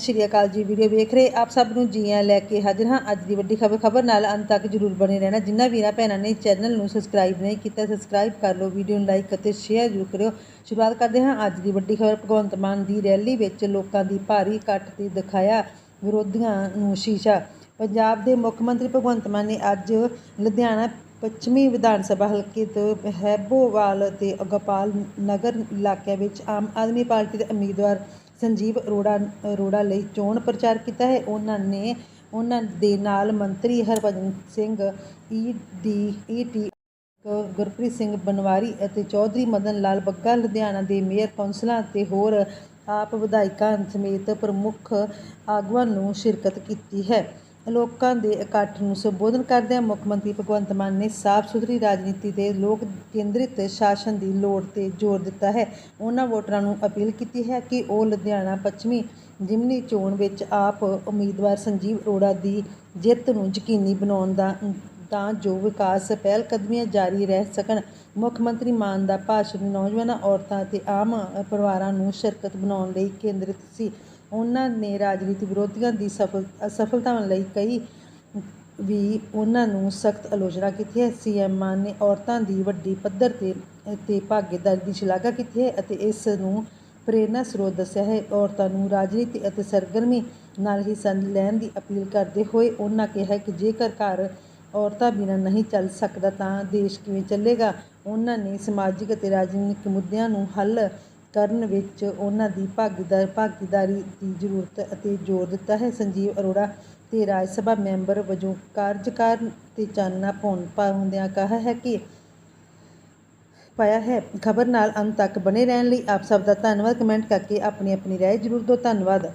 ਸਤਿ ਸ਼੍ਰੀ ਅਕਾਲ ਜੀ ਵੀਡੀਓ ਵੇਖ ਰਹੇ ਆਪ ਸਭ ਨੂੰ ਜੀਆਂ ਲੈ ਕੇ ਹਾਜ਼ਰ ਹਾਂ। ਅੱਜ ਦੀ ਵੱਡੀ ਖਬਰ ਖਬਰ ਨਾਲ ਅੰਤ ਤੱਕ ਜਰੂਰ ਬਣੇ ਰਹਿਣਾ। ਜਿਨ੍ਹਾਂ ਵੀਰਾਂ ਭੈਣਾਂ ਨੇ ਚੈਨਲ ਨੂੰ ਸਬਸਕ੍ਰਾਈਬ ਨਹੀਂ ਕੀਤਾ, ਸਬਸਕ੍ਰਾਈਬ ਕਰ ਲਓ, ਵੀਡੀਓ ਨੂੰ ਲਾਈਕ ਅਤੇ ਸ਼ੇਅਰ ਜ਼ਰੂਰ ਕਰਿਓ। ਸ਼ੁਰੂਆਤ ਕਰਦੇ ਹਾਂ ਅੱਜ ਦੀ ਵੱਡੀ ਖਬਰ। ਭਗਵੰਤ ਮਾਨ ਦੀ ਰੈਲੀ ਵਿੱਚ ਲੋਕਾਂ ਦੀ ਭਾਰੀ ਇਕੱਠ ਤੇ ਦਿਖਾਇਆ ਵਿਰੋਧੀਆਂ ਨੂੰ ਸ਼ੀਸ਼ਾ। ਪੰਜਾਬ ਦੇ ਮੁੱਖ ਮੰਤਰੀ ਭਗਵੰਤ ਮਾਨ ਨੇ ਅੱਜ ਲੁਧਿਆਣਾ ਪੱਛਮੀ ਵਿਧਾਨ ਸਭਾ ਹਲਕੇ ਤੋਂ ਹੈਬੋਵਾਲ ਤੇ ਗੋਪਾਲ ਨਗਰ ਇਲਾਕਿਆਂ ਵਿੱਚ ਆਮ ਆਦਮੀ ਪਾਰਟੀ ਦੇ ਉਮੀਦਵਾਰ ਸੰਜੀਵ ਅਰੋੜਾ ਅਰੋੜਾ ਲਈ ਚੋਣ ਪ੍ਰਚਾਰ ਕੀਤਾ ਹੈ। ਉਹਨਾਂ ਨੇ, ਉਹਨਾਂ ਦੇ ਨਾਲ ਮੰਤਰੀ Harbhajan Singh E D E T Gurpreet Singh Banwari ਅਤੇ ਚੌਧਰੀ ਮਦਨ ਲਾਲ ਬੱਗਾ, ਲੁਧਿਆਣਾ ਦੇ ਮੇਅਰ ਕੌਂਸਲਾਂ ਅਤੇ ਹੋਰ ਆਪ ਵਿਧਾਇਕਾਂ ਸਮੇਤ ਪ੍ਰਮੁੱਖ ਆਗੂਆਂ ਨੂੰ ਸ਼ਿਰਕਤ ਕੀਤੀ ਹੈ। ਲੋਕਾਂ ਦੇ ਇਕੱਠ ਨੂੰ ਸੰਬੋਧਨ ਕਰਦਿਆਂ ਮੁੱਖ ਮੰਤਰੀ ਭਗਵੰਤ ਮਾਨ ਨੇ ਸਾਫ਼ ਸੁਥਰੀ ਰਾਜਨੀਤੀ ਦੇ ਲੋਕ ਕੇਂਦਰਿਤ ਸ਼ਾਸਨ ਦੀ ਲੋੜ ਤੇ ਜ਼ੋਰ ਦਿੱਤਾ ਹੈ। ਉਹਨਾਂ ਵੋਟਰਾਂ ਨੂੰ ਅਪੀਲ ਕੀਤੀ ਹੈ ਕਿ ਉਹ ਲੁਧਿਆਣਾ ਪੱਛਮੀ ਜ਼ਿਮਨੀ ਚੋਣ ਵਿੱਚ ਆਪ ਉਮੀਦਵਾਰ ਸੰਜੀਵ ਅਰੋੜਾ ਦੀ ਜਿੱਤ ਨੂੰ ਯਕੀਨੀ ਬਣਾਉਣ ਦਾ, ਤਾਂ ਜੋ ਵਿਕਾਸ ਪਹਿਲਕਦਮੀਆਂ ਜਾਰੀ ਰਹਿ ਸਕਣ। ਮੁੱਖ ਮੰਤਰੀ ਮਾਨ ਦਾ ਭਾਸ਼ਣ ਨੌਜਵਾਨਾਂ, ਔਰਤਾਂ ਅਤੇ ਆਮ ਪਰਿਵਾਰਾਂ ਨੂੰ ਸ਼ਿਰਕਤ ਬਣਾਉਣ ਲਈ ਕੇਂਦਰਿਤ ਸੀ। ਉਹਨਾਂ ਨੇ ਰਾਜਨੀਤੀ ਵਿਰੋਧੀਆਂ ਦੀ ਸਫਲ, ਅਸਫਲਤਾਵਾਂ ਲਈ ਕਈ ਵੀ ਉਹਨਾਂ ਨੂੰ ਸਖਤ ਆਲੋਚਨਾ ਕੀਤੀ ਹੈ। ਸੀਐਮ ਮਾਨ ਨੇ ਔਰਤਾਂ ਦੀ ਵੱਡੀ ਪੱਧਰ ਤੇ ਤੇ ਭਾਗੀਦਾਰੀ ਦੀ ਸ਼ਲਾਘਾ ਕੀਤੀ ਹੈ ਅਤੇ ਇਸ ਨੂੰ ਪ੍ਰੇਰਨਾ ਸਰੋਤ ਦੱਸਿਆ ਹੈ। ਔਰਤਾਂ ਨੂੰ ਰਾਜਨੀਤੀ ਅਤੇ ਸਰਗਰਮੀ ਨਾਲ ਹਿੱਸਾ ਲੈਣ ਦੀ ਅਪੀਲ ਕਰਦੇ ਹੋਏ ਉਹਨਾਂ ਕਿਹਾ ਕਿ ਜੇਕਰ ਘਰ ਔਰਤਾਂ ਬਿਨਾਂ ਨਹੀਂ ਚੱਲ ਸਕਦਾ ਤਾਂ ਦੇਸ਼ ਕਿਵੇਂ ਚੱਲੇਗਾ? ਉਹਨਾਂ ਨੇ ਸਮਾਜਿਕ ਅਤੇ ਰਾਜਨੀਤਿਕ ਮੁੱਦਿਆਂ ਨੂੰ ਹੱਲ ਕਰਨ ਵਿੱਚ ਉਹਨਾਂ ਦੀ ਭਾਗੀਦਾਰ ਭਾਗੀਦਾਰੀ ਦੀ ਜ਼ਰੂਰਤ ਅਤੇ ਜ਼ੋਰ ਦਿੱਤਾ ਹੈ। ਸੰਜੀਵ ਅਰੋੜਾ ਤੇ ਰਾਜ ਸਭਾ ਮੈਂਬਰ ਵਜੋਂ ਕਾਰਜਕਾਰ ਤੇ ਚਾਨਣਾ ਪਾਉਣ ਪਾਉਂਦਿਆਂ ਕਹਾ ਹੈ ਕਿ ਪਾਇਆ ਹੈ। ਖਬਰ ਨਾਲ ਅੰਤ ਤੱਕ ਬਣੇ ਰਹਿਣ ਲਈ ਆਪ ਸਭ ਦਾ ਧੰਨਵਾਦ। ਕਮੈਂਟ ਕਰਕੇ ਆਪਣੀ ਆਪਣੀ ਰਾਏ ਜ਼ਰੂਰ ਦਿਓ। ਧੰਨਵਾਦ।